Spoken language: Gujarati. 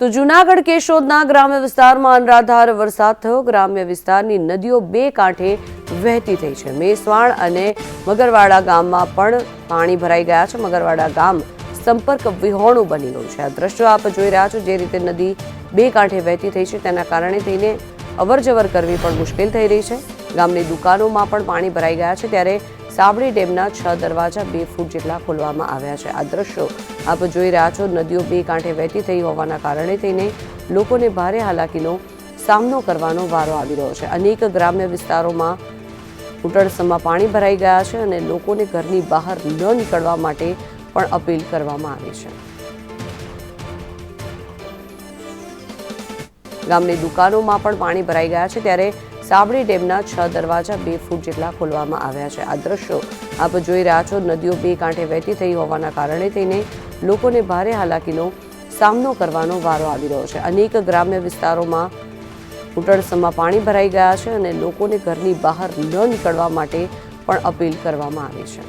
તો જૂનાગઢ કેશોદના ગ્રામ્ય વિસ્તારમાં અનરાધાર વરસાદ થયો. ગ્રામ્ય વિસ્તારની નદીઓ બે કાંઠે વહેતી થઈ છે. મેસવાણ અને મગરવાડા ગામમાં પણ પાણી ભરાઈ ગયા છે. મગરવાડા ગામ સંપર્ક વિહોણું બની ગયું છે. આ દ્રશ્યો આપ જોઈ રહ્યા છો. જે રીતે નદી બે કાંઠે વહેતી થઈ છે, તેના કારણે થઈને અવરજવર કરવી પણ મુશ્કેલ થઈ રહી છે. ગામની દુકાનોમાં પણ પાણી ભરાઈ ગયા છે ત્યારે સાબડી ડેમના છ દરવાજા બે ફૂટ જેટલા ખોલવામાં આવ્યા છે. આ દ્રશ્યો આપ જોઈ રહ્યા છો. નદીઓ બે કાંઠે વહેતી થઈ હોવાના કારણે થઈને લોકોને ભારે હાલાકીનો સામનો કરવાનો વારો આવી રહ્યો છે. અનેક ગ્રામ્ય વિસ્તારોમાં ઘૂંટણસમાં પાણી ભરાઈ ગયા છે અને લોકોને ઘરની બહાર ન નીકળવા માટે પણ અપીલ કરવામાં આવી છે. ગામની દુકાનોમાં પણ પાણી ભરાઈ ગયા છે ત્યારે સાબડી ડેમના છ દરવાજા બે ફૂટ જેટલા ખોલવામાં આવ્યા છે. આ દ્રશ્યો આપ જોઈ રહ્યા છો. નદીઓ બે કાંઠે વહેતી થઈ હોવાના કારણે થઈને લોકોને ભારે હાલાકીનો સામનો કરવાનો વારો આવી રહ્યો છે. અનેક ગ્રામ્ય વિસ્તારોમાં ઘૂંટણસમાં પાણી ભરાઈ ગયા છે અને લોકોને ઘરની બહાર ન નીકળવા માટે પણ અપીલ કરવામાં આવી છે.